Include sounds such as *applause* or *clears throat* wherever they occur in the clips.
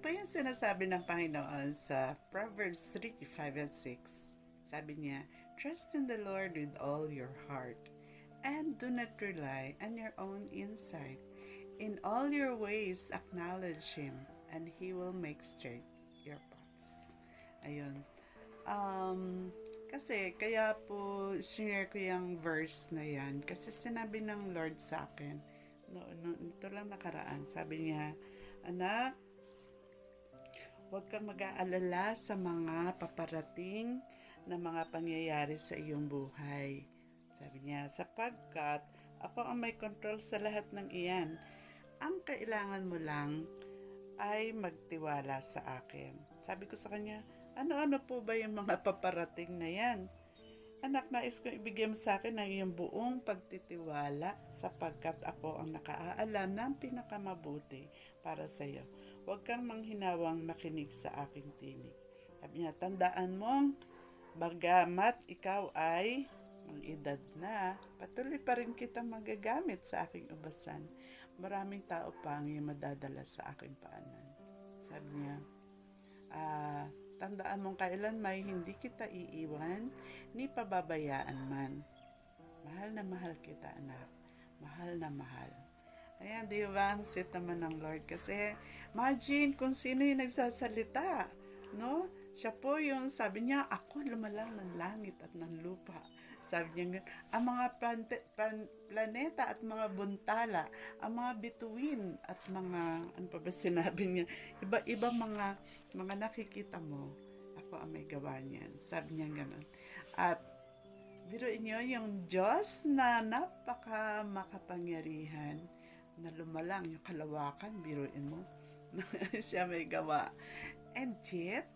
Ito pa yung sinasabi ng Panginoon sa Proverbs 3, 5 and 6. Sabi niya, Trust in the Lord with all your heart and do not rely on your own insight. In all your ways, acknowledge Him and He will make straight your paths. Ayun. Um, kasi, kaya po, share ko yung verse na yan. Kasi sinabi ng Lord sa akin, no, no, ito lang nakaraan, sabi niya, Anak, huwag kang mag-aalala sa mga paparating na mga pangyayari sa iyong buhay. Sabi niya, sapagkat ako ang may control sa lahat ng iyan. Ang kailangan mo lang ay magtiwala sa akin. Sabi ko sa kanya, ano-ano po ba yung mga paparating na yan? Anak, nais kong ibigay mo sa akin ang iyong buong pagtitiwala sapagkat ako ang nakaalam ng pinakamabuti para sa iyo. Huwag kang manghinawang makinig sa aking tinig. Sabi niya, tandaan mong bagamat ikaw ay ang edad na, patuloy pa rin kitang magagamit sa aking ubasan. Maraming tao pa ang madadala sa aking paanan. Sabi niya, ah, tandaan mong kailan may hindi kita iiwan, ni pababayaan man. Mahal na mahal kita, anak. Mahal na mahal. Ayan, di ba? Ang sweet naman ng Lord. Kasi, imagine kung sino yung nagsasalita. No? Siya po yung, sabi niya, ako lumalang ng langit at ng lupa. Sabi niya, ang mga plante, plan, planeta at mga buntala, ang mga bituin at mga, ano pa ba sinabi niya, iba-iba mga, mga nakikita mo, ako ang may gawa niyan. Sabi niya ganun. At, biruin niyo yung Diyos na napaka makapangyarihan, na lumalang yung kalawakan, biruin mo, *laughs* siya may gawa. And yet,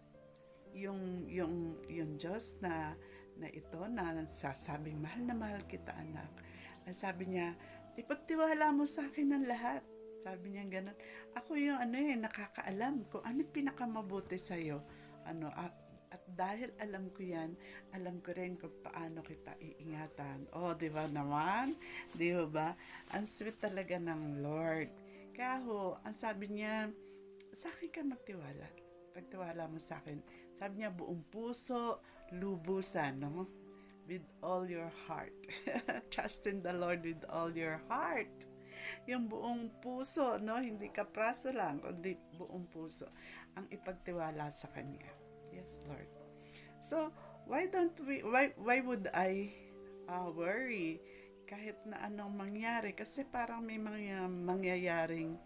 yung, yung, yung Diyos na, na ito na sasabing mahal na mahal kita anak. Sabi niya, ipagtiwala mo sa akin ng lahat. Sabi niya ganun. Ako yung ano eh, nakakaalam kung ano pinakamabuti sa'yo. Ano, at, dahil alam ko yan, alam ko rin kung paano kita iingatan. Oh, di ba naman? Di ba? Ang sweet talaga ng Lord. Kaya ho, ang sabi niya, sa akin ka magtiwala. Pagtiwala mo sa akin. Sabi niya, buong puso, lubusan, no? With all your heart. *laughs* Trust in the Lord with all your heart. Yung buong puso, no? Hindi ka praso lang, kundi buong puso. Ang ipagtiwala sa Kanya. Yes, Lord. So, why don't we, why, why would I uh, worry kahit na anong mangyari? Kasi parang may mga mangyayaring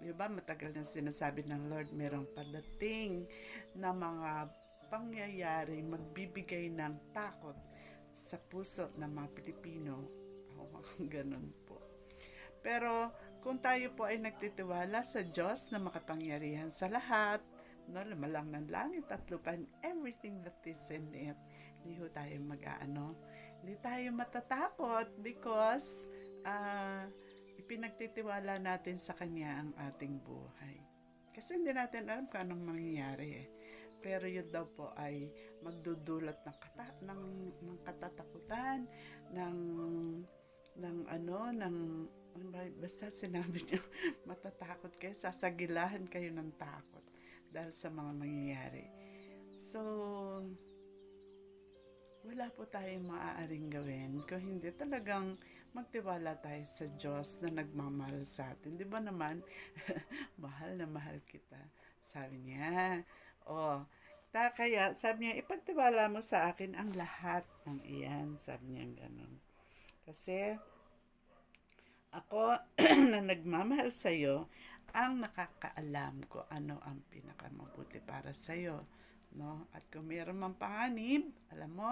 Di ba, matagal na sinasabi ng Lord, merong padating na mga pangyayari magbibigay ng takot sa puso ng mga Pilipino. Oh, *laughs* ganun po. Pero kung tayo po ay nagtitiwala sa Diyos na makapangyarihan sa lahat, no, lumalang ng langit at lupa and everything that is in it, hindi ho tayo mag-aano. Hindi tayo matatakot because uh, ipinagtitiwala natin sa Kanya ang ating buhay. Kasi hindi natin alam kung anong mangyayari eh. Pero yun daw po ay magdudulot ng, kata, ng, ng katatakutan, ng, ng ano, ng, basta sinabi niya, *laughs* matatakot kayo, sasagilahan kayo ng takot dahil sa mga mangyayari. So, wala po tayong maaaring gawin kung hindi talagang magtiwala tayo sa Diyos na nagmamahal sa atin. Di ba naman, *laughs* mahal na mahal kita. Sabi niya, oh, ta kaya sabi niya, ipagtiwala mo sa akin ang lahat ng iyan. Sabi niya ganun. Kasi, ako *clears throat* na nagmamahal sa iyo, ang nakakaalam ko ano ang pinakamabuti para sa iyo no? At kung mayroon mang panganib, alam mo,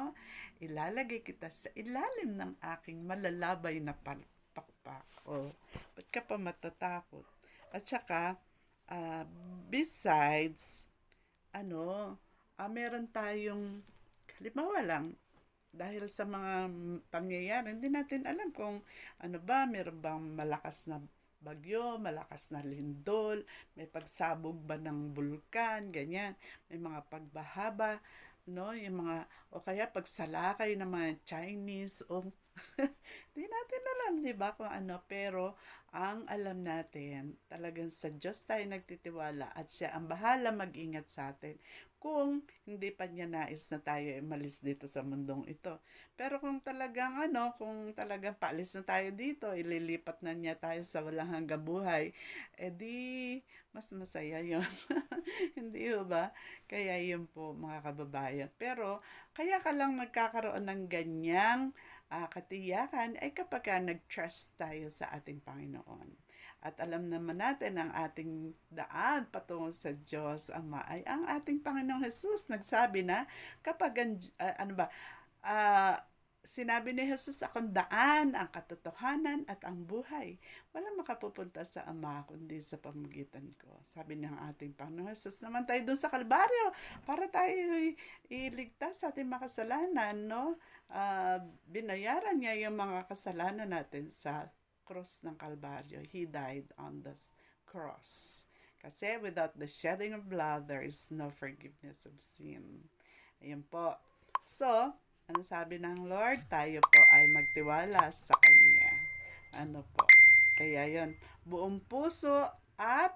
ilalagay kita sa ilalim ng aking malalabay na palpakpak. O, ba't ka pa matatakot? At saka, uh, besides, ano, uh, meron tayong, halimbawa lang, dahil sa mga pangyayari, hindi natin alam kung ano ba, meron bang malakas na bagyo, malakas na lindol, may pagsabog ba ng bulkan, ganyan. May mga pagbahaba, no? Yung mga, o kaya pagsalakay ng mga Chinese, o *laughs* di natin alam, di ba, kung ano. Pero, ang alam natin, talagang sa Diyos tayo nagtitiwala at siya ang bahala mag-ingat sa atin kung hindi pa niya nais na tayo ay malis dito sa mundong ito. Pero kung talagang ano, kung talagang paalis na tayo dito, ililipat na niya tayo sa walang hanggang buhay, edi mas masaya yon *laughs* Hindi ho ba? Kaya yun po mga kababayan. Pero kaya ka lang nagkakaroon ng ganyang ah, katiyakan ay kapag ka nag-trust tayo sa ating Panginoon. At alam naman natin ang ating daan patungo sa Diyos Ama ay ang ating Panginoong Jesus nagsabi na kapag ang, ah, ano ba, ah, sinabi ni Jesus, akong daan, ang katotohanan at ang buhay. Walang makapupunta sa Ama kundi sa pamagitan ko. Sabi ng ating Panginoon Jesus naman tayo doon sa Kalbaryo para tayo iligtas sa ating makasalanan, no? Ah, binayaran niya yung mga kasalanan natin sa cross ng Kalbaryo. He died on the cross. Kasi without the shedding of blood, there is no forgiveness of sin. Ayun po. So, ano sabi ng Lord? Tayo po ay magtiwala sa Kanya. Ano po? Kaya yon buong puso at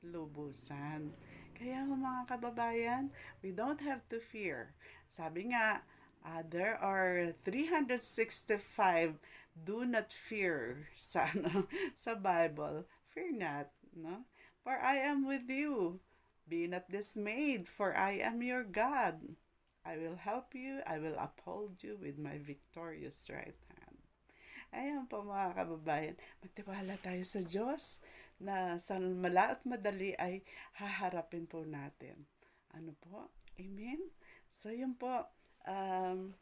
lubusan. Kaya mga kababayan, we don't have to fear. Sabi nga, uh, there are 365 do not fear *laughs* sa ano, sa Bible. Fear not, no? For I am with you. Be not dismayed, for I am your God. I will help you, I will uphold you with my victorious right hand. Ayan po mga kababayan, magtiwala tayo sa Diyos na sa mala at madali ay haharapin po natin. Ano po? Amen? So yun po, um,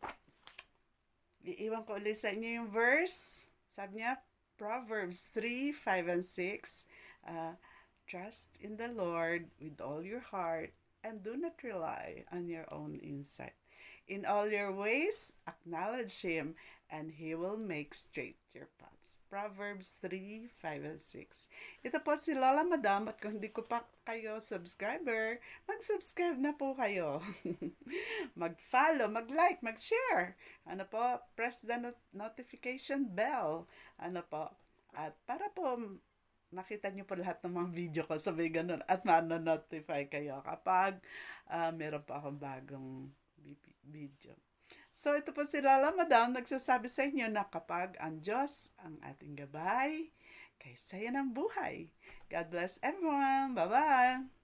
iiwan ko ulit sa inyo yung verse. Sabi niya, Proverbs 3, 5, and 6. Uh, Trust in the Lord with all your heart and do not rely on your own insight. In all your ways, acknowledge Him, and He will make straight your paths. Proverbs 3, 5, and 6. Ito po si Lola Madam, at kung hindi ko pa kayo subscriber, mag-subscribe na po kayo. *laughs* mag-follow, mag-like, mag-share. Ano po, press the not- notification bell. Ano po, at para po makita niyo po lahat ng mga video ko, sabi ganun, at ma-notify kayo kapag ah, meron pa akong bagong video. So, ito po si Lala Madam, nagsasabi sa inyo na kapag ang Diyos ang ating gabay, kay saya ng buhay. God bless everyone. Bye-bye!